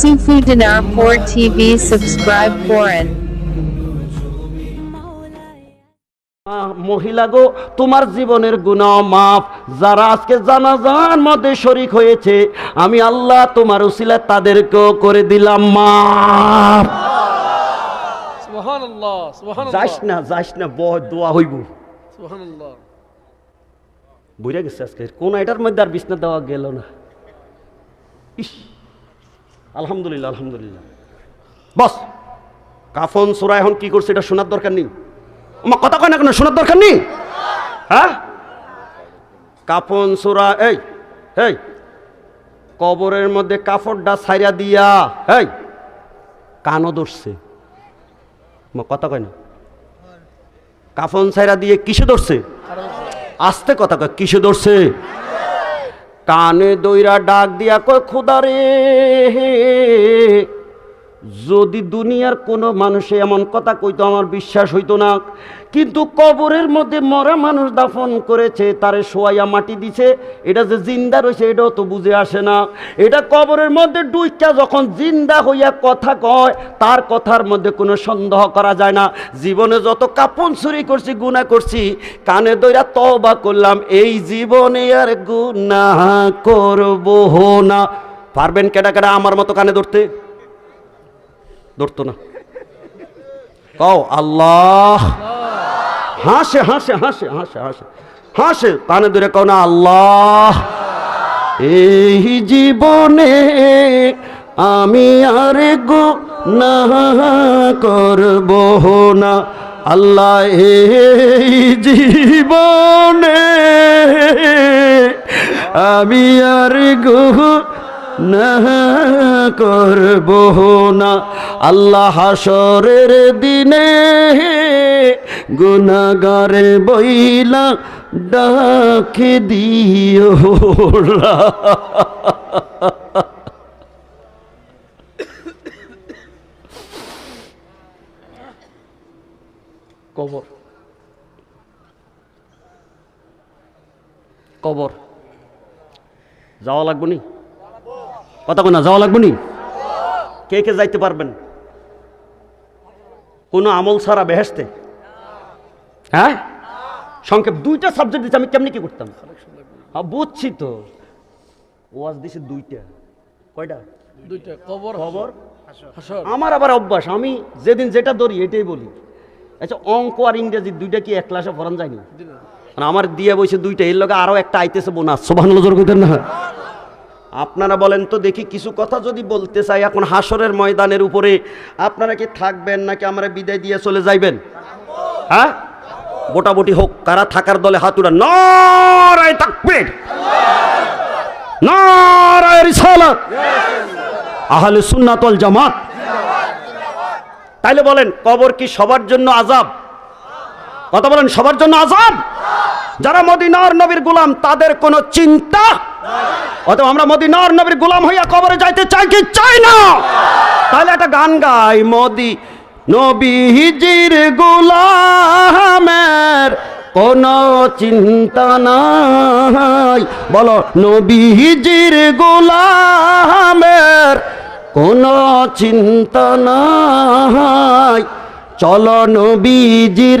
Sufu Dinar 4 TV subscribe foreign. মহিলা গো তোমার জীবনের গুনাহ মাফ। যারা আজকে জানাজার মধ্যে শরিক হয়েছে আমি আল্লাহ তোমার উসিলা তাদেরকেও করে দিলাম মাফ। সুবহানাল্লাহ সুবহানাল্লাহ। যাস না যাস না বহ দোয়া হইব। সুবহানাল্লাহ। বুঝে গেছে আজকে। কোন এটার মধ্যে আর বিছনা দেওয়া গেল না। ইস। আলহামদুলিল্লাহ আলহামদুলিল্লাহ। বস, কাফন সুরা এখন কি করছে এটা শোনার দরকার নেই। আমার কথা কয় না কেন, শোনার দরকার নেই? হ্যাঁ? কাফন সুরা, এই এই, কবরের মধ্যে কাপড়টা ছাইরা দিয়া, এই, কানও ধরছে। কথা কয় না। কাফন ছাইরা দিয়ে কিসে ধরছে? আস্তে কথা কয়, কিসে ধরছে? কানে দইরা ডাক দিয়া কয় খোদা রে যদি দুনিয়ার কোনো মানুষে এমন কথা কইতো, আমার বিশ্বাস হইতো না। কিন্তু কবরের মধ্যে মরা মানুষ দাফন করেছে, তারে শোয়াইয়া মাটি দিছে। এটা যে জিন্দা রয়েছে এটাও তো বুঝে আসে না। এটা কবরের মধ্যে ডুইকা যখন জিন্দা হইয়া কথা কয়, তার কথার মধ্যে কোনো সন্দেহ করা যায় না। জীবনে যত কাপন চুরি করছি গুণা করছি, কানে দইরা তবা করলাম, এই জীবনে আর গুণা করব না। পারবেন কেডা কেডা আমার মতো কানে ধরতে? ধরতো না। কও, আল্লাহ। হাসে হাসে হাসে হাসে হাসে। হাসে, কানে ধরে কও না, আল্লাহ। এই জীবনে আমি আর গো না করব না। আল্লাহ, এই জীবনে আমি আর গো করব না। আল্লাহ হাসরের দিনে গুনাগারে বইলা ডাকে দিও। কবর। কবর। যাওয়া লাগবো নি? কথা কোনা যাওয়া লাগবো নি? কে কে যাইতে পারবেন? কোনো আমল ছাড়া বেহেসতে হ্যাঁ? সংক্ষেপ দুইটা সাবজেক্ট দিচ্ছে আমি কেমনি কি করতাম? হ্যাঁ বুঝছি তো। ওয়াজ দিছে দুইটা। কয়টা? দুইটা। কবর খবর আমার আবার অভ্যাস আমি যেদিন যেটা ধরি এটাই বলি। আচ্ছা অঙ্ক আর ইংরেজি দুইটা কি এক ক্লাসে পড়ান যায়নি মানে আমার দিয়ে বসে দুইটা এর লগে আরও একটা আইতেছে বোনাস। সোভান নজর করতেন না। আপনারা বলেন তো দেখি কিছু কথা যদি বলতে চাই, এখন হাসরের ময়দানের উপরে আপনারা কি থাকবেন নাকি আমরা বিদায় দিয়ে চলে যাইবেন? হ্যাঁ? মোটামুটি হোক, কারা থাকার দলে হাতুরা নরায় থাকবে আহলে সুন্নাতল জামাত। তাইলে বলেন, কবর কি সবার জন্য আজাব কথা বলেন, সবার জন্য আজাব যারা মদিনার নবীর গোলাম, তাদের কোনো চিন্তা অথবা আমরা মদিনার নবীর গোলাম হইয়া কবরে যাইতে চাই কি চাই না? তাহলে একটা গান গাই, মোদি নবীজির গোলামের কোনো চিন্তা নাই। বলো নবীজির গোলামের কোনো চিন্তা নাই। চলো নবীজির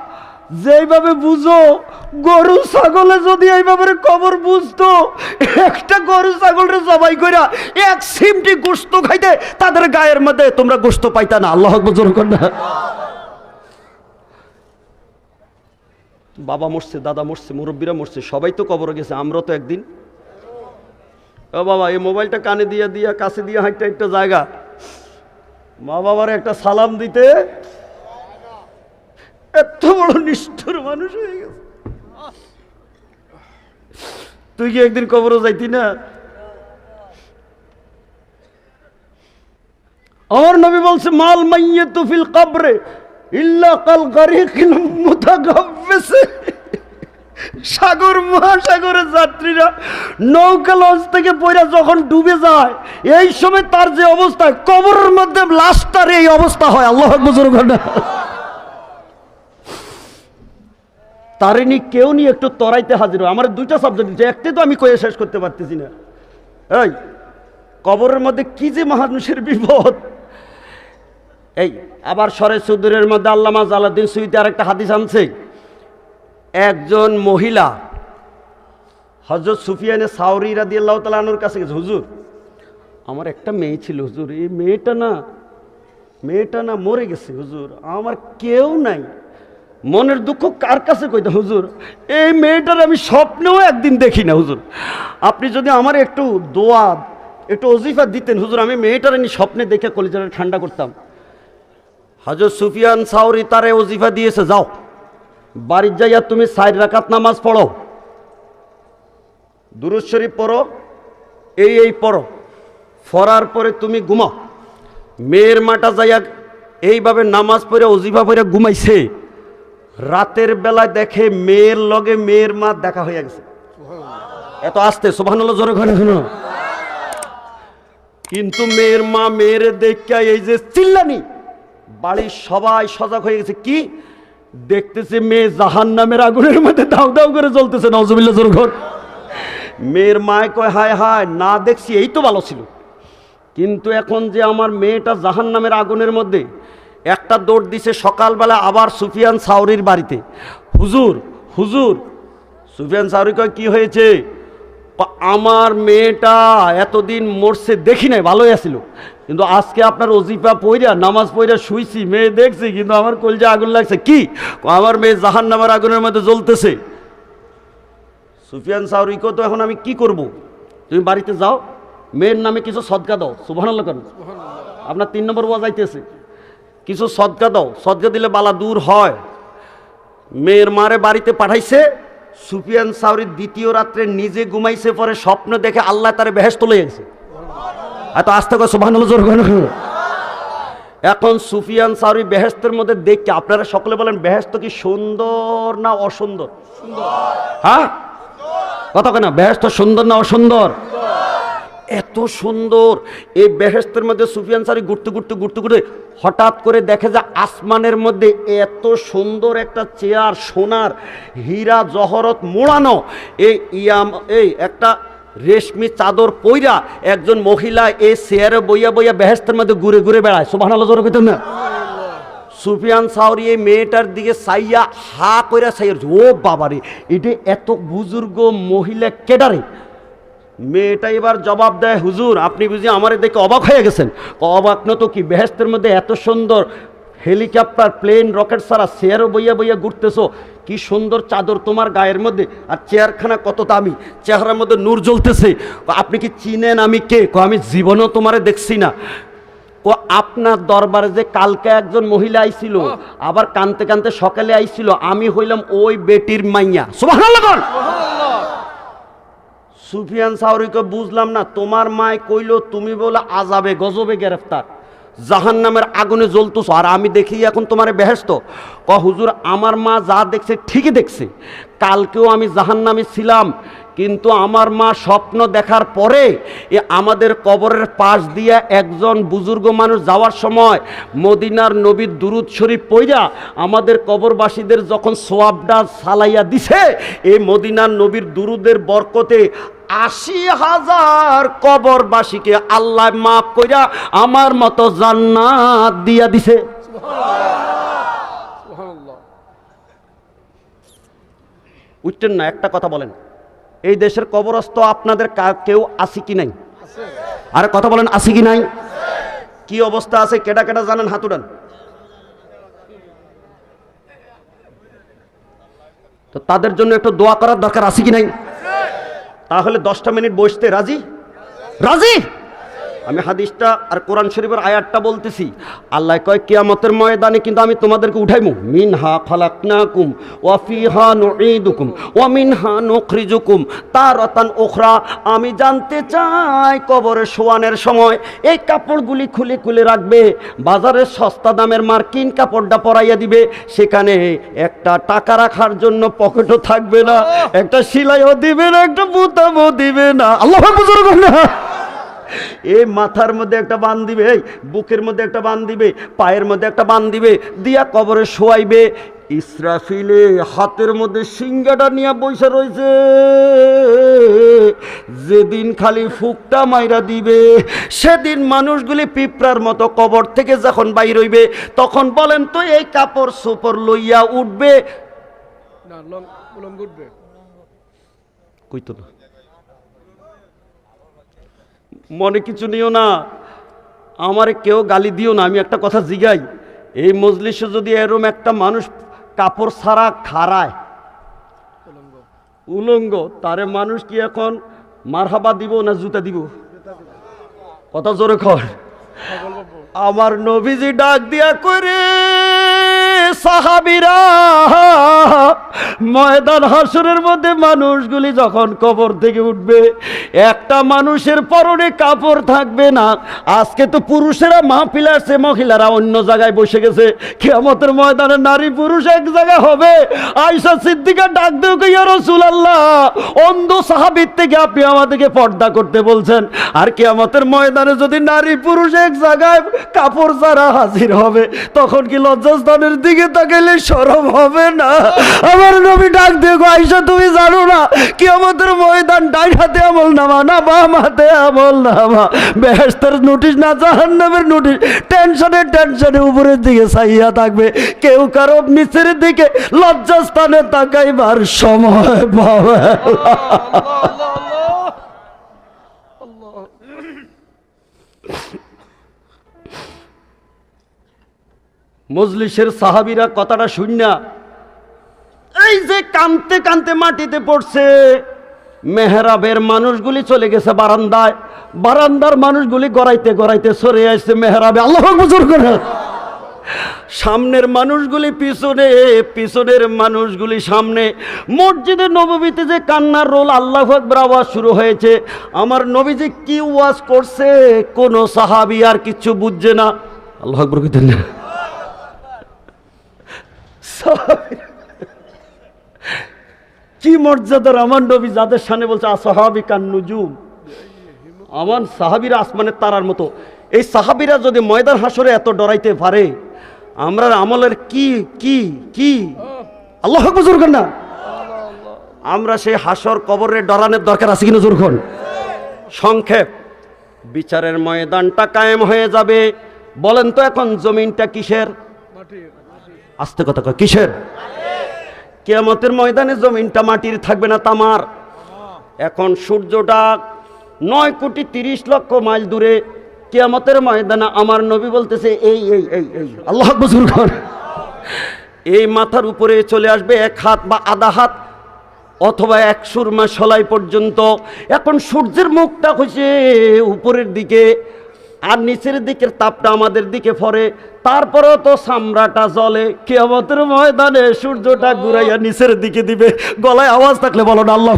যেইভাবে বুঝো, গরু ছাগলে যদি এইভাবে কবর বুঝতো, একটা গরু ছাগলরে জবাই কইরা এক সিমটি গোস্ত খাইতে তাদের গায়ের মধ্যে তোমরা গোস্ত পাইতা না। আল্লাহ আকবার, জোর না। বাবা মরছে, দাদা মরছে, মুরব্বীরা মরছে, সবাই তো কবরে গেছে আমরা তো একদিন। ও বাবা, এই মোবাইলটা কানে দিয়া দিয়া, কাছে দিয়া হাইটটা একটা জায়গা। মা বাবার একটা সালাম দিতে এত বড় নিষ্ঠুর মানুষ হয়ে গেছে। তুই কি একদিন কবরও যাইতি না? আমার নবী বলছে, মাল মাইয়ে তুফিল কবরে ইল্লা কাল মুতাগাব্বিসে। সাগর, মহাসাগরের যাত্রীরা নৌকা লঞ্চ থেকে পড়ে যখন ডুবে যায়, এই সময় তার যে অবস্থা, কবরের মধ্যে লাশটার এই অবস্থা হয়। আল্লাহ বুজুর্গ তারে নি কেউ নিয়ে একটু তরাইতে হাজির হয়। আমার দুইটা সাবজেক্ট দিচ্ছে একটি তো আমি কয়ে শেষ করতে পারতেছি না। এই, কবরের মধ্যে কি যে মানুষের বিপদ। এই, আবার সরে সুদূরের মধ্যে আল্লামা জালাদ্দিন সুইতে আর একটা হাদিস আনছে। একজন মহিলা হজরত সুফিয়ানে সাউরি রাদি আল্লাহ তালানোর কাছে গেছে, হুজুর, আমার একটা মেয়ে ছিল, হুজুর, এই মেয়েটা না মেয়েটা না মরে গেছে, হুজুর, আমার কেউ নাই। মনের দুঃখ কার কাছে কইতে, হুজুর? এই মেয়েটার আমি স্বপ্নেও একদিন দেখি না, হুজুর। আপনি যদি আমার একটু দোয়া, একটু অজিফা দিতেন, হুজুর, আমি মেয়েটার আমি স্বপ্নে দেখে কলিজাটা ঠান্ডা করতাম। হজরত সুফিয়ান সাউরি তারে অজিফা দিয়েছে, যাও। বাড়ির যাইয়া তুমি সাইড রাকাত নামাজ পড়ো। দুরুদ শরীফ পড়ো, এই এই পড়ো। ফরার পরে তুমি ঘুমাও। মেয়ের মাটা যাইয়া এইভাবে নামাজ পড়ে, অজিফা পড়ে ঘুমাইছে। রাতের বেলায় দেখে মেয়ের লগে মেয়ের মা দেখা হয়ে গেছে। এত আসতে সোভানুল্লাহ জোরে ঘরে শুনো। কিন্তু মেয়ের মা মেয়ের দেখা এই যে চিল্লানি বাড়ির সবাই সজাগ হয়ে গেছে। কি? দেখতেছে মেয়ে জাহান নামের আগুনের মধ্যে দাউ দাউ করে জ্বলতেছে নজবিল্লা জোর ঘর মেয়ের মায় কয় হায় হায় না দেখছি এই তো ভালো ছিল। কিন্তু এখন যে আমার মেয়েটা জাহান নামের আগুনের মধ্যে একটা দৌড় দিছে সকালবেলা আবার সুফিয়ান সাউরির বাড়িতে। হুজুর হুজুর, সুফিয়ান সাউরি কয়, কি হয়েছে? আমার মেয়েটা এতদিন মরছে, দেখি নাই, ভালোই আছিল। কিন্তু আজকে আপনার অজিফা পইরা, নামাজ পইরা শুইছি, মেয়ে দেখছি, কিন্তু আমার কলজা আগুন লাগছে। কি? আমার মেয়ে জাহান নামের আগুনের মধ্যে জ্বলতেছে। সুফিয়ান সাউরিকে তো এখন আমি কি করব? তুমি বাড়িতে যাও। মেয়ের নামে কিছু সদকা দাও। কেন আপনার তিন নম্বর ওয়াজ কিছু সদকা দাও। সদকা দিলে বালা দূর হয়। মেয়ের মারে বাড়িতে পাঠাইছে। সুফিয়ান সাউরি দ্বিতীয় রাত্রে নিজে ঘুমাইছে পরে স্বপ্ন দেখে আল্লাহ তারে বেহেস তুলে গেছে। এত আস্তে করে জোর এখন সুফিয়ান সাউরি বেহেস্তের মধ্যে দেখতে আপনারা সকলে বলেন বেহেস্ত কি সুন্দর না অসুন্দর? হ্যাঁ? কত কেন বেহেস্ত সুন্দর না অসুন্দর? এত সুন্দর। এই বেহেস্তের মধ্যে সুফিয়ান সারি ঘুরতে ঘুরতে ঘুরতে ঘুরতে হঠাৎ করে দেখে যে আসমানের মধ্যে এত সুন্দর একটা চেয়ার, সোনার হীরা, জহরত মোড়ানো। এই ইয়াম, এই একটা রেশমি চাদর পইরা একজন মহিলা এই চেয়ারে বইয়া বইয়া বেহেস্তের মধ্যে ঘুরে ঘুরে বেড়ায়। সুবাহ জোর কইতেন না? সুফিয়ান সাউরি এই মেয়েটার দিকে সাইয়া হা কইরা সাইয়া ও বাবারে, এটা এত বুজুর্গ মহিলা কেডারে? মেয়েটা এবার জবাব দেয় হুজুর আপনি বুঝি আমার দেখে অবাক হয়ে গেছেন? অবাক না তো কি? বেহেস্তের মধ্যে এত সুন্দর হেলিকপ্টার প্লেন রকেট সারা চেয়ারও বইয়া বইয়া ঘুরতেছো। কি সুন্দর চাদর তোমার গায়ের মধ্যে। আর চেয়ারখানা কত দামি। চেহারার মধ্যে নূর জ্বলতেছে। আপনি কি চিনেন আমি কে? ক, আমি জীবনও তোমারে দেখছি না। ও আপনার দরবারে যে কালকে একজন মহিলা আইছিল আবার কানতে কানতে সকালে আইছিল আমি হইলাম ওই বেটির মাইয়া। সুবহানাল্লাহ। সুফিয়ান সাউরিকে বুঝলাম না, তোমার মায় কইল, তুমি বলে আজাবে গজবে গ্রেফতার। জাহান নামের আগুনে জ্বলতুস আর আমি দেখি এখন তোমার বেহেস্ত ক হুজুর, আমার মা যা দেখছে ঠিকই দেখছে। কালকেও আমি জাহান নামে ছিলাম, কিন্তু আমার মা স্বপ্ন দেখার পরে এ আমাদের কবরের পাশ দিয়ে একজন বুজুর্গ মানুষ যাওয়ার সময় মদিনার নবীর দুরুদ শরীফ পইরা আমাদের কবরবাসীদের যখন সোয়াবডা সালাইয়া দিছে এই মদিনার নবীর দুরুদের বরকতে আশি হাজার কবরবাসীকে আল্লাহ মাফ কইরা আমার মতো জান্নাত দিয়া দিছে। উঠছেন না, একটা কথা বলেন। এই দেশের কবরস্থ আপনাদের কেউ আছে কি নাই? আর কথা বলেন, আছে কি নাই? কি অবস্থা আছে? কেটা কেটা জানেন? হাতুডান তো তাদের জন্য একটু দোয়া করার দরকার আছে কি নাই? তাহলে দশটা মিনিট বসতে রাজি? রাজি? আমি হাদিসটা আর কোরআন শরীফের আয়াতটা বলতেছি। আল্লাহ কয়, কিয়ামতের ময়দানে কিন্তু আমি তোমাদেরকে উঠাইমু। মিনহা খালাকনাকুম ওয়া ফিহা নুঈদুকুম ওয়া মিনহা নুখরিজুকুম। তারাতান ওখরা আমি জানতে চাই কবরে শোয়ানের সময় এই কাপড়গুলি খুলে খুলে রাখবে, বাজারের সস্তা দামের মার্কিন কাপড়টা পরাইয়া দিবে, সেখানে একটা টাকা রাখার জন্য পকেটও থাকবে না, একটা সিলাইও দিবে না, একটা বুতামও দিবে না। আল্লাহ বুঝুন না এই মাথার মধ্যে একটা বান দিবে বুকের মধ্যে একটা বান দিবে পায়ের মধ্যে একটা বান দিবে দিয়া কবরে শোয়াইবে। ইসরাফিলে হাতের মধ্যে সিঙ্গাটা নিয়ে বসে রয়েছে যেদিন খালি ফুকটা মাইরা দিবে সেদিন মানুষগুলি পিঁপড়ার মতো কবর থেকে যখন বাইর হইবে তখন বলেন তো এই কাপড় সুপর লইয়া উঠবে। না উঠবে। কইতো না। মনে কিছু নিও না। আমারে কেউ গালি দিও না, আমি একটা কথা জিগাই। এই মজলিসে যদি এরম একটা মানুষ কাপড় ছাড়া খাড়ায়, উলঙ্গ, তারে মানুষ কি এখন মারহাবা দিব না জুতা দিব? কথা জোরে খর আমার নবীজি ডাক দিয়া করে সাহাবিরা, ময়দান হাসরের মধ্যে মানুষগুলি যখন কবর থেকে উঠবে, একটা মানুষের পরনে কাপড় থাকবে না। আজকে তো পুরুষেরা মহিলারা অন্য জায়গায় বসে গেছে। কেমতের ময়দানে নারী পুরুষ এক জায়গায় হবে। সিদ্দিকা ডাক দেও রসুল আল্লাহ অন্ধ সাহাবির থেকে আপনি আমাদেরকে পর্দা করতে বলছেন। আর কেয়ামতের ময়দানে যদি নারী পুরুষ এক জায়গায় কাপড় ছাড়া হাজির হবে, তখন কি লজ্জাস্থানের দিকে তাকাইলে সরব হবে না। আমার নবী ডাক দেখো আইসা, তুমি জানো না, কেয়ামতের ময়দান ডাইন হাতে আমল নামা, না বাম হাতে আমল নামা। বেহেস্তের নোটিশ না জাহান্নামের নোটিশ, টেনশনে টেনশনে উপরের দিকে চাইয়া থাকবে। কেউ কারও নিচের দিকে লজ্জাস্থানে তাকাইবার সময় পাবে মজলিসের সাহাবিরা কথাটা শুননা এই যে কানতে কানতে মাটিতে পড়ছে, মেহরাবের মানুষগুলি চলে গেছে বারান্দায়। বারান্দার মানুষগুলি গড়াইতে গড়াইতে সরে আসছে মেহরাবে। আল্লাহ বুজুর করে। সামনের মানুষগুলি পিছনে, পিছনের মানুষগুলি সামনে। মসজিদে নবীতে যে কান্নার রোল, আল্লাহ আকবর আওয়াজ শুরু হয়েছে। আমার নবী যে কি ওয়াজ করছে, কোনো সাহাবি আর কিচ্ছু বুঝছে না। আল্লাহ আকবর কি মর্যাদার আমার নবী যাদের সামনে বলছে আসাহাবি কান নুজুম আমার সাহাবিরা আসমানের তারার মতো। এই সাহাবিরা যদি ময়দান হাসরে এত ডরাইতে পারে, আমরা আমলের কি কি কি? আল্লাহ বুজুর্গ না। আমরা সেই হাসর কবরের ডরানের দরকার আছে কিনা জোরখন সংক্ষেপ, বিচারের ময়দানটা কায়েম হয়ে যাবে। বলেন তো এখন জমিনটা কিসের? আস্তে কথা কয়, কিসের? কেয়ামতের ময়দানে জমিনটা মাটির থাকবে না তামার। এখন সূর্যটা নয় কোটি তিরিশ লক্ষ মাইল দূরে কেয়ামতের ময়দানে আমার নবী বলতেছে, এই এই এই এই, আল্লাহ বসুর ঘর এই মাথার উপরে চলে আসবে এক হাত বা আধা হাত অথবা এক সুরমা সলাই পর্যন্ত। এখন সূর্যের মুখটা হচ্ছে উপরের দিকে, আর নিচের দিকের তাপটা আমাদের দিকে পড়ে। তারপরেও তো সামরাটা জলে কেয়ামতের ময়দানে সূর্যটা ঘুরাইয়া নিচের দিকে দিবে। গলায় আওয়াজ থাকলে বলো না, আল্লাহ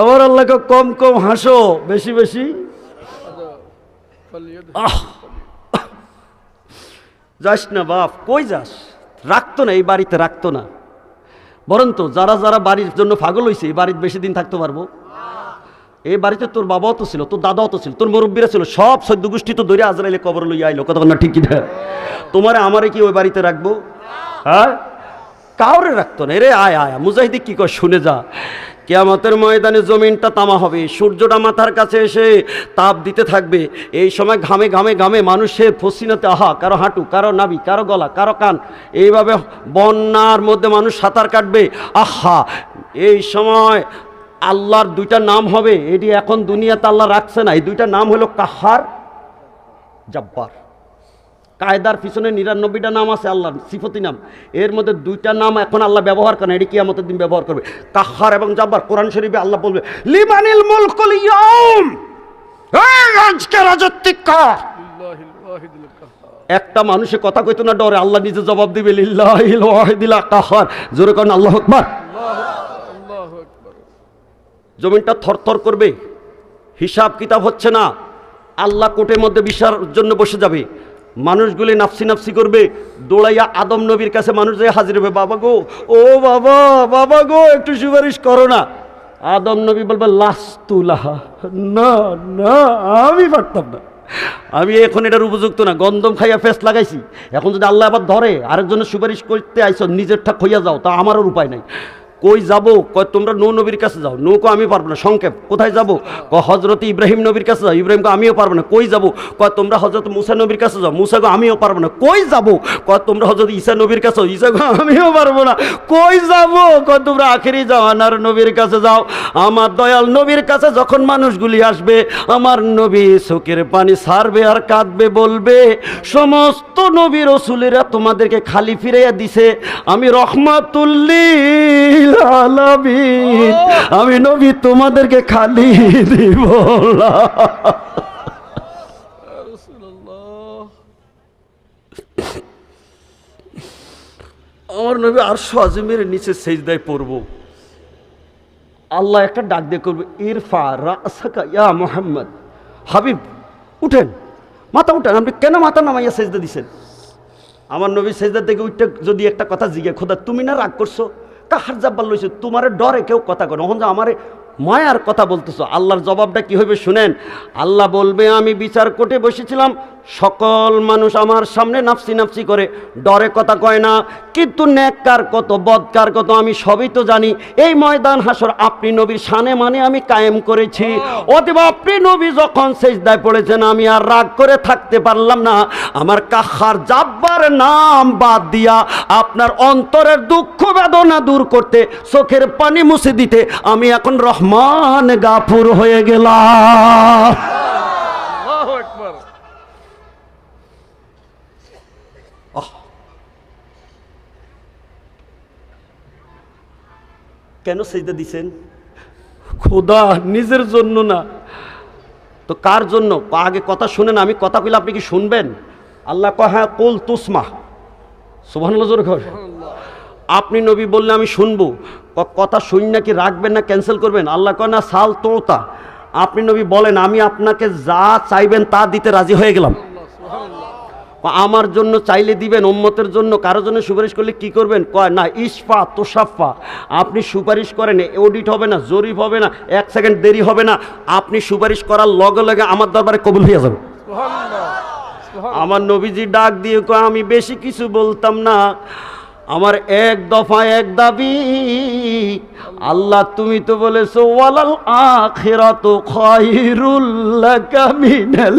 আবার আল্লাহকে কম কম হাসো, বেশি বেশি। যাস না বাপ, কই যাস? রাখতো না, এই বাড়িতে রাখতো না। বরন্ত যারা যারা বাড়ির জন্য পাগল হয়েছে এই বাড়িতে বেশি দিন থাকতে পারব। এই বাড়িতে তোর বাবাও তো ছিল, তোর দাদাও তো ছিল, তোর মুরব্বীরা ছিল, সব সদ্য গোষ্ঠী তো ধরে আজরাইলে কবর লইয়া আইলো। কতক্ষণ না, ঠিক কিনা তোমারে আমারে কি ওই বাড়িতে রাখব? হ্যাঁ? কাউরে রাখতো না। রে আয় আয় মুজাহিদি কি কর শুনে যা। কেয়ামতের ময়দানে জমিনটা তামা হবে, সূর্যটা মাথার কাছে এসে তাপ দিতে থাকবে। এই সময় ঘামে ঘামে ঘামে মানুষের ফসিনাতে আহা, কারও হাঁটু, কারও নাবি কারও গলা, কারও কান, এইভাবে বন্যার মধ্যে মানুষ সাঁতার কাটবে। আহা, এই সময় আল্লাহর দুইটা নাম হবে, এটি এখন দুনিয়াতে আল্লাহ রাখছে না। এই দুইটা নাম হলো কাহার, জব্বার। কায়দার পিছনে নিরানব্বইটা নাম আছে আল্লাহর, সিফতি নাম। এর মধ্যে দুইটা নাম এখন আল্লাহ ব্যবহার করেন এটি কিয়ামতের দিন ব্যবহার করবে। কাহার এবং জাব্বার, কোরআন শরীফে আল্লাহ বলবে, লিমানিল মুলকুল ইয়াউম আজকে একটা মানুষে কথা কইতো না, ডরে আল্লাহ নিজে জবাব দিবে, লিল্লাহিল ওয়াহিদিল কাহার জোরে করেন আল্লাহ আকবার। আল্লাহু জমিনটা থরথর করবে, হিসাব কিতাব হচ্ছে না, আল্লাহ কোর্টের মধ্যে বিচার জন্য বসে যাবে, মানুষগুলি নাফসি নাফসি করবে দৌড়াইয়া আদম নবীর কাছে মানুষ যে হাজির হবে, বাবা গো, ও বাবা বাবা গো, একটু সুপারিশ করো না। আদম নবী বলবে লাস্তুলাহা না না, আমি পারতাম না। আমি এখন এটার উপযুক্ত না গন্ধম খাইয়া ফেস লাগাইছি। এখন যদি আল্লাহ আবার ধরে, আরেকজনের সুপারিশ করতে আইসো, নিজেরটা খইয়া যাও, তা আমারও উপায় নাই। কই যাব? কয় তোমরা নৌ নবীর কাছে যাও। নৌকো আমি পারব না। সংক্ষেপ, কোথায় যাব? ক হজরত ইব্রাহিম নবীর কাছে যাও। ইব্রাহিমকে আমিও পারব না। কই যাব? কয়, তোমরা হজরত মুসা নবীর কাছে যাও। মুসাগো আমিও পারব না। কই যাব? কয়, তোমরা হজরত ঈসা নবীর কাছে যাও। ঈসাগো আমিও পারব না। কই যাব? কয়, তোমরা আখেরি যাও আনার নবীর কাছে যাও। আমার দয়াল নবীর কাছে যখন মানুষগুলি আসবে, আমার নবী চোখের পানি সারবে আর কাঁদবে বলবে, সমস্ত নবী রসুলেরা তোমাদেরকে খালি ফিরাইয়া দিছে। আমি আলামিন। আমি নবী তোমাদেরকে খালি দিব না। আমার নবী আর আজমের নিচে সেজদায় পড়ব। আল্লাহ একটা ডাক দিয়ে করবে ইরফা রাসাকা ইয়া মোহাম্মদ। হাবিব উঠেন। মাথা উঠেন আপনি কেন মাথা নামাইয়া সেজদা দিছেন? আমার নবী সেজদা থেকে উঠতে যদি একটা কথা জিজ্ঞে খোদা তুমি না রাগ করছ? কাহার জাব্বার লইছে? তোমার ডরে কেউ কথা করে ওখান আমারে মায়ার কথা বলতেছো, আল্লাহর জবাবটা কি হবে শুনেন। আল্লাহ বলবে, আমি বিচার কোর্টে বসেছিলাম, সকল মানুষ আমার সামনে নাফসি নাফসি করে, ডরে কথা কয় না, কিন্তু নেককার কত, বদকার কত, আমি সবই তো জানি। এই ময়দান হাসর আপনি নবীর সানে মানে আমি কায়েম করেছি। অতএব আপনি নবী যখন সেজদায় পড়েছেন, আমি আর রাগ করে থাকতে পারলাম না। আমার কাহার জাব্বার নাম বাদ দিয়া আপনার অন্তরের দুঃখ বেদনা দূর করতে, চোখের পানি মুছে দিতে, আমি এখন রহমান গাফুর হয়ে আকবার। কেন সেজদা দিছেন? খোদা নিজের জন্য না। তো কার জন্য? আগে কথা শুনেন আমি কথা কইলে আপনি কি শুনবেন? আল্লাহ কয় হ্যাঁ কুল তুসমা। কর। আপনি নবী বললে আমি শুনব। কথা শুন নাকি রাখবেন না ক্যান্সেল করবেন? আল্লাহ কয় না সাল তোতা। আপনি নবী বলেন আমি আপনাকে যা চাইবেন তা দিতে রাজি হয়ে গেলাম। আমার জন্য চাইলে দিবেন উম্মতের জন্য। কারও জন্য সুপারিশ করলে কি করবেন? কয় না ইস্পা তোসাফা আপনি সুপারিশ করেন অডিট হবে না জরিপ হবে না এক সেকেন্ড দেরি হবে না। আপনি সুপারিশ করার লগে লগে আমার দরবারে কবুল হয়ে যাবে। আমার নবীজি ডাক দিয়ে কয় আমি বেশি কিছু বলতাম না। আমার এক দফা এক দাবি আল্লাহ তুমি তো বলেছ ওয়ালাল আখিরাতু খায়রুল লাকা মিনাল।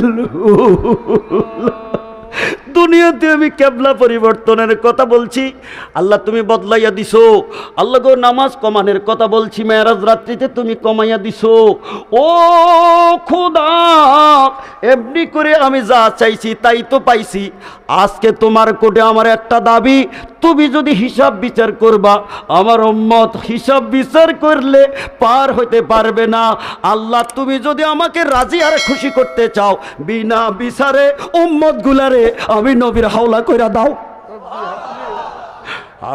দুনিয়াতে আমি কেবলা পরিবর্তনের কথা বলছি। আল্লাহ, তুমি বদলাইয়া দিছো। আল্লাহ গো, নামাজ কমানের কথা বলছি, মেয়ারাজ রাত্রিতে তুমি কমাইয়া দিছো। ও খুদা, এমনি করে আমি যা চাইছি তাই তো পাইছি। আজকে তোমার কোটে আমার একটা দাবি, তুমি যদি হিসাব বিচার করবা, আমার উম্মত হিসাব বিচার করলে পার হতে পারবে না। আল্লাহ, তুমি যদি আমাকে রাজি আর খুশি করতে চাও, বিনা বিচারে উম্মত গুলারে আমি নবীর হাওলা কইরা দাও।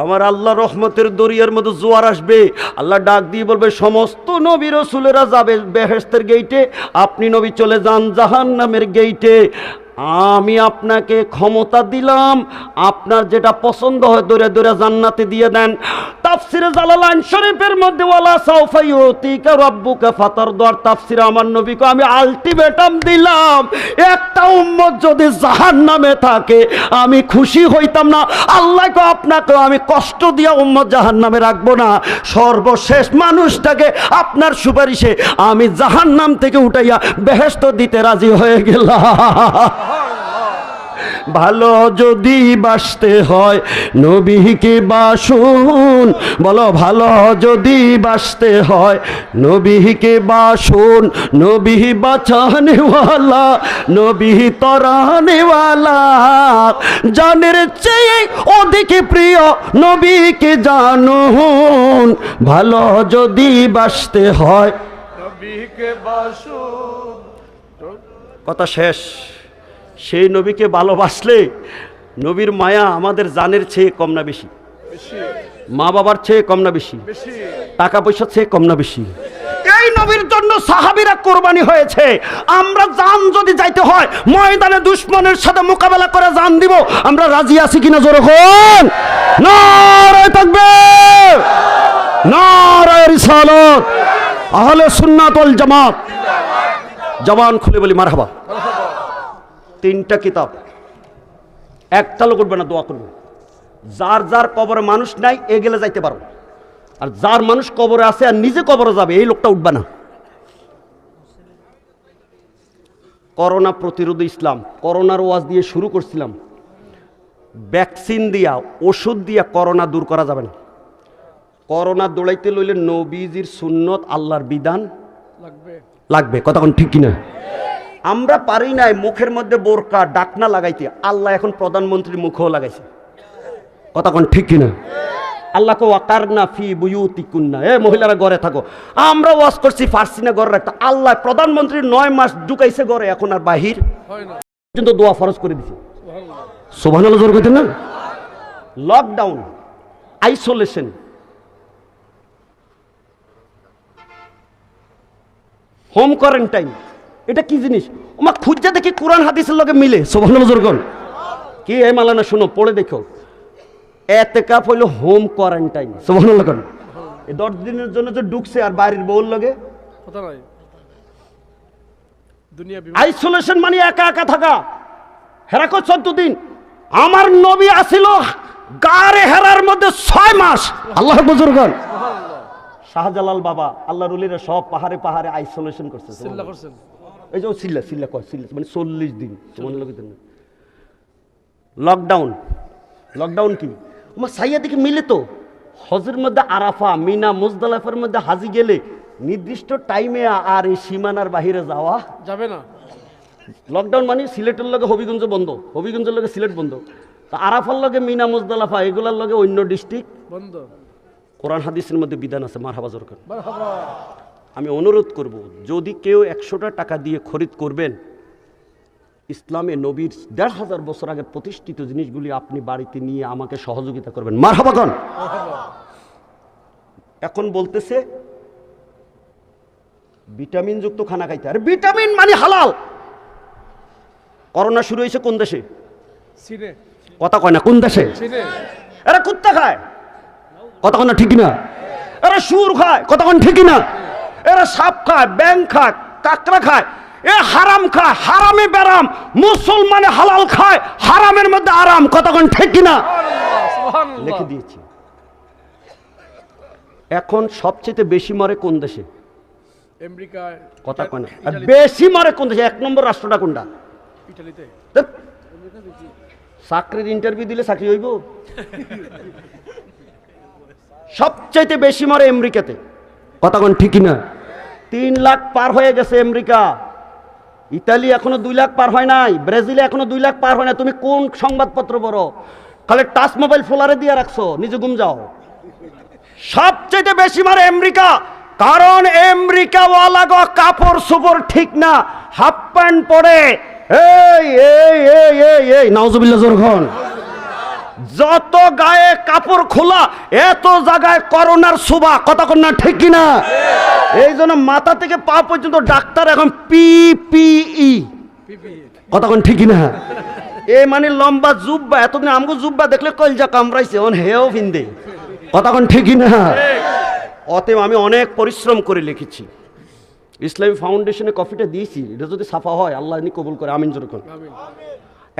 আমার আল্লাহ রহমতের দরিয়ার মতো জোয়ার আসবে। আল্লাহ ডাক দিয়ে বলবে, সমস্ত নবী রসুলেরা যাবে বেহেস্তের গেইটে আপনি নবী চলে যান জাহান নামের গেইটে আমি আপনাকে ক্ষমতা দিলাম। আপনার যেটা পছন্দ হয় দৌড়ে দৌড়ে জান্নাতে দিয়ে দেন। তাফসিরে জালালাইন শরীফের মধ্যে, ওয়ালা সাউফা ইউতিকা রাব্বুকা ফাতারদার তাফসিরে আমার নবীকে আমি আলটিমেটাম দিলাম। একটা উম্মত যদি জাহান্নামে থাকে, আমি খুশি হইতাম না। আল্লাহকে আপনাকে আমি কষ্ট দিয়া উম্মত জাহান্নামে রাখব না। সর্বশেষ মানুষটাকে আপনার সুপারিশে আমি জাহান্নাম থেকে উঠাইয়া বেহেস্ত দিতে রাজি হয়ে গেলাম। ভালো যদি বাসতে হয় নবীকে বাসুন। বলো ভালো যদি বাসতে হয় নবীকে বাসুন। নবী বাঁচানেওয়ালা নবী তরানেওয়ালা। জানের চেয়ে অধিক প্রিয় নবীকে জানুন। ভালো যদি বাসতে হয় নবীকে বাসুন। কথা শেষ। সেই নবীকে ভালোবাসলে নবীর মায়া আমাদের জানের চেয়ে কম না বেশি। মা বাবার চেয়ে কম না বেশি। টাকা পয়সার চেয়ে কম না বেশি। এই নবীর জন্য সাহাবিরা কোরবানি হয়েছে। আমরা জান যদি যাইতে হয় ময়দানে দুশ্মনের সাথে মোকাবেলা করে জান দিব। আমরা রাজি আছি কিনা জোরখন নারায় থাকবে নারায় রিসালত। আহলে সুন্নাতুল জামাত। জবান খুলে বলি মারহাবা। তিনটা কিতাব। একটা লোক উঠবে না দোয়া করবে। যার যার কবরে মানুষ নাই এ গেলে যাইতে পারো। আর যার মানুষ কবরে আছে আর নিজে কবরে যাবে এই লোকটা উঠবে না। করোনা প্রতিরোধ ইসলাম করোনার ওয়াজ দিয়ে শুরু করছিলাম। ভ্যাকসিন দিয়া ওষুধ দিয়া করোনা দূর করা যাবে না। করোনা দৌড়াইতে লইলে নবীজির সুন্নত আল্লাহর বিধান লাগবে। লাগবে। কতক্ষণ ঠিক কিনা? আমরা পারি নাই মুখের মধ্যে বোরকা ডাকনা লাগাইতে। আল্লাহ এখন প্রধানমন্ত্রীর মুখেও লাগাইছে। কতক্ষণ ঠিক কিনা? আল্লাহকে ওয়াকার না ফি বুয়ুতি কুন্না এ মহিলারা ঘরে থাকো। আমরা ওয়াজ করছি ফার্সি না ঘরে রাখতো আল্লাহ প্রধানমন্ত্রী নয় মাস ঢুকাইছে ঘরে এখন আর বাহির। কিন্তু দোয়া ফরজ করে দিছে। সোভান জোর করতেন না? লকডাউন আইসোলেশন হোম কোয়ারেন্টাইন এটা কি জিনিস? ওমা খুঁজা দেখি কোরআন হাদিসের লগে মিলে। সোভান কর কি এ মালানা শোনো পড়ে দেখো। এতে কাপ হইল হোম কোয়ারেন্টাইন। সোভান কর এই দশ দিনের জন্য যে ঢুকছে আর বাড়ির বউর লগে। আইসোলেশন মানে একা একা থাকা। হেরাকো চোদ্দ দিন। আমার নবী আসিল গারে হেরার মধ্যে ছয় মাস। আল্লাহ বুজুর্গন শাহজালাল বাবা আল্লাহ রুলিরা সব পাহাড়ে পাহাড়ে আইসোলেশন করছে। এই যে সিল্লা সিল্লা কয় সিল্লা মানে চল্লিশ দিন মনে লকডাউন লকডাউন কি? আমার সাইয়া দেখি মিলে তো? হজের মধ্যে আরাফা মিনা মুজদালাফের মধ্যে হাজি গেলে নির্দিষ্ট টাইমে আর এই সীমানার বাহিরে যাওয়া যাবে না। লকডাউন মানে সিলেটের লগে হবিগঞ্জ বন্ধ হবিগঞ্জের লগে সিলেট বন্ধ। তা আরাফার লগে মিনা মুজদালাফা এগুলার লগে অন্য ডিস্ট্রিক্ট বন্ধ। কোরআন হাদিসের মধ্যে বিধান আছে মার হাবা জরকার। মারহাবা। আমি অনুরোধ করব যদি কেউ একশোটা টাকা দিয়ে খরিদ করবেন ইসলামে নবীর দেড় হাজার বছর আগে প্রতিষ্ঠিত জিনিসগুলি আপনি বাড়িতে নিয়ে আমাকে সহযোগিতা করবেন। মার হাবাগন এখন বলতেছে ভিটামিন যুক্ত খানা খাইতে। আর ভিটামিন মানে হালাল। করোনা শুরু হয়েছে কোন দেশে? কথা কয় না কোন দেশে? এরা কুত্তা খায়। কতক্ষণ না ঠিক না এরা সুর খায়। কতক্ষণ ঠিক না এরা সাপ খায় ব্যাং খায় কাকড়া খায়। এ হারাম খায় হারামে বেরাম মুসলমানে হালাল খায় হারামের মধ্যে আরাম কতক্ষণ ঠিক না লিখে দিয়েছি। এখন সবচেয়ে বেশি মরে কোন দেশে? কথা কয় না। বেশি মরে কোন দেশে? এক নম্বর রাষ্ট্রটা কোনটা? চাকরির ইন্টারভিউ দিলে চাকরি হইব? সবচাইতে বেশি মরে আমেরিকাতে। কতক্ষণ ঠিকই না তিন লাখ পার হয়ে গেছে আমেরিকা। ইতালি এখনও দুই লাখ পার হয় নাই, ব্রাজিলে এখনও দুই লাখ পার হয় না তুমি কোন সংবাদপত্র পড়ো? খালি টাচ মোবাইল ফোলারে দিয়ে রাখছো, নিজে ঘুম যাও। সবচেয়ে বেশি মারে আমেরিকা, কারণ আমেরিকা ওয়ালাগো কাপড় সুপড় ঠিক না, হাফ প্যান্ট পরে। এই এই এই এই এই, নাউজুবিল্লাহ জোরখন। যত গায়ে কাপড় খোলা, এত জায়গায় করোনার শোভা। কতক্ষণ না, ঠিক কিনা এই জন্য মাথা থেকে পা পর্যন্ত ডাক্তার এখন পি পি ই। পিপি কতক্ষণ ঠিক না? এ মানে লম্বা জুব্বা, এতদিন আমগো জুব্বা দেখলে কলজা কামড়াইছে অন হেও ফিন্দে কতক্ষণ ঠিকই না? অতএব আমি অনেক পরিশ্রম করে লিখেছি। ইসলামী ফাউন্ডেশনে কফিটা দিয়েছি, এটা যদি সাফা হয়, আল্লাহ কবুল করে, আমিন যেরকম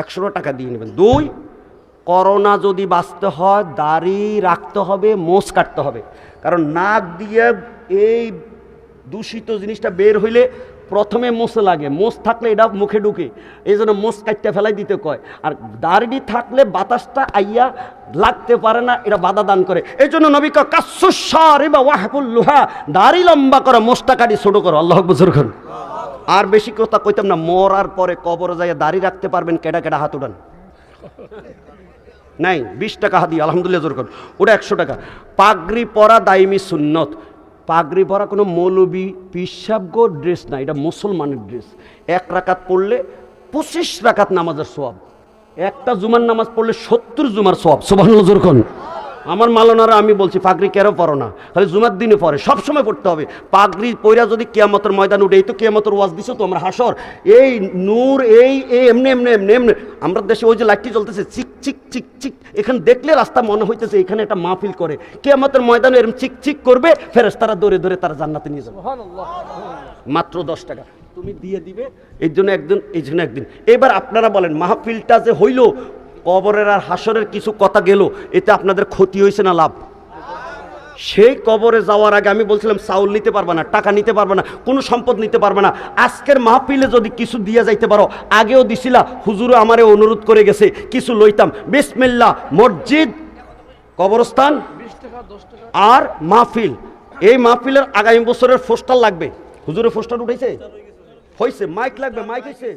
একশো টাকা দিয়ে নেবেন। দুই করোনা যদি বাঁচতে হয়, দাড়ি রাখতে হবে, মোষ কাটতে হবে। কারণ নাক দিয়ে এই দূষিত জিনিসটা বের হইলে প্রথমে মোষ লাগে। মোষ থাকলে এটা মুখে ঢুকে। এই জন্য মোষ কাটতে ফেলাই দিতে কয়। আর দাড়ি থাকলে বাতাসটা আইয়া লাগতে পারে না, এটা বাধা দান করে। এই জন্য নবী কাসুসার বা ওয়াহবুল লোহা। দাড়ি লম্বা করা, মোষটা কাটি ছোট করো। আল্লাহ বুজুর খান আর বেশি কথা কইতাম না, মরার পরে কবরে যাইয়া দাড়ি রাখতে পারবেন, কেডা কেডা হাত উঠান। নাই, বিশ টাকা হাদি আলহামদুলিল্লাহ, জোর করুন ওটা একশো টাকা। পাগড়ি পরা দায়মি সুন্নত। পাগড়ি পরা কোনো মৌলবি পিসাবগো ড্রেস না, এটা মুসলমানের ড্রেস। এক রাকাত পড়লে পঁচিশ রাকাত নামাজের সোয়াব একটা জুমার নামাজ পড়লে সত্তর জুমার সোয়াব সোভান জোর করুন আমার মালনারা আমি বলছি পাগড়ি কেন পড়ো না খালি জুমার দিনে পরে সবসময় পড়তে হবে। পাগড়ি পইরা যদি কেয়ামতের ময়দান উঠে এই তো কেয়ামতের ওয়াজ দিছো তো আমরা হাসর। এই নূর এই এমনি এমনি এমনি এমনি। আমরা দেশে ওই যে লাইটটি চলতেছে চিক চিক চিক চিক। এখানে দেখলে রাস্তা মনে হইতেছে এখানে একটা মাহফিল করে। কেয়ামতের ময়দানে এরকম চিক চিক করবে ফেরেস তারা দৌড়ে দৌড়ে তারা জান্নাতে নিয়ে যাবে। মাত্র দশ টাকা। তুমি দিয়ে দিবে এই জন্য একদিন এই জন্য একদিন। এবার আপনারা বলেন মাহফিলটা যে হইল কবরের আর হাসরের কিছু কথা গেল, এতে আপনাদের ক্ষতি হয়েছে না লাভ? সেই কবরে যাওয়ার আগে আমি বলছিলাম, চাউল নিতে পারবে না, টাকা নিতে পারবে না, কোনো সম্পদ নিতে পারবে না। আজকের মাহফিলে যদি কিছু দিয়ে যাইতে পারো, আগেও দিছিলা, হুজুরও আমারে অনুরোধ করে গেছে, কিছু লইতাম। বিসমিল্লা, মসজিদ, কবরস্থান আর মাহফিল। এই মাহফিলের আগামী বছরের পোস্টার লাগবে। হুজুরের পোস্টার উঠেছে হয়েছে মাইক লাগবে, মাইক হয়েছে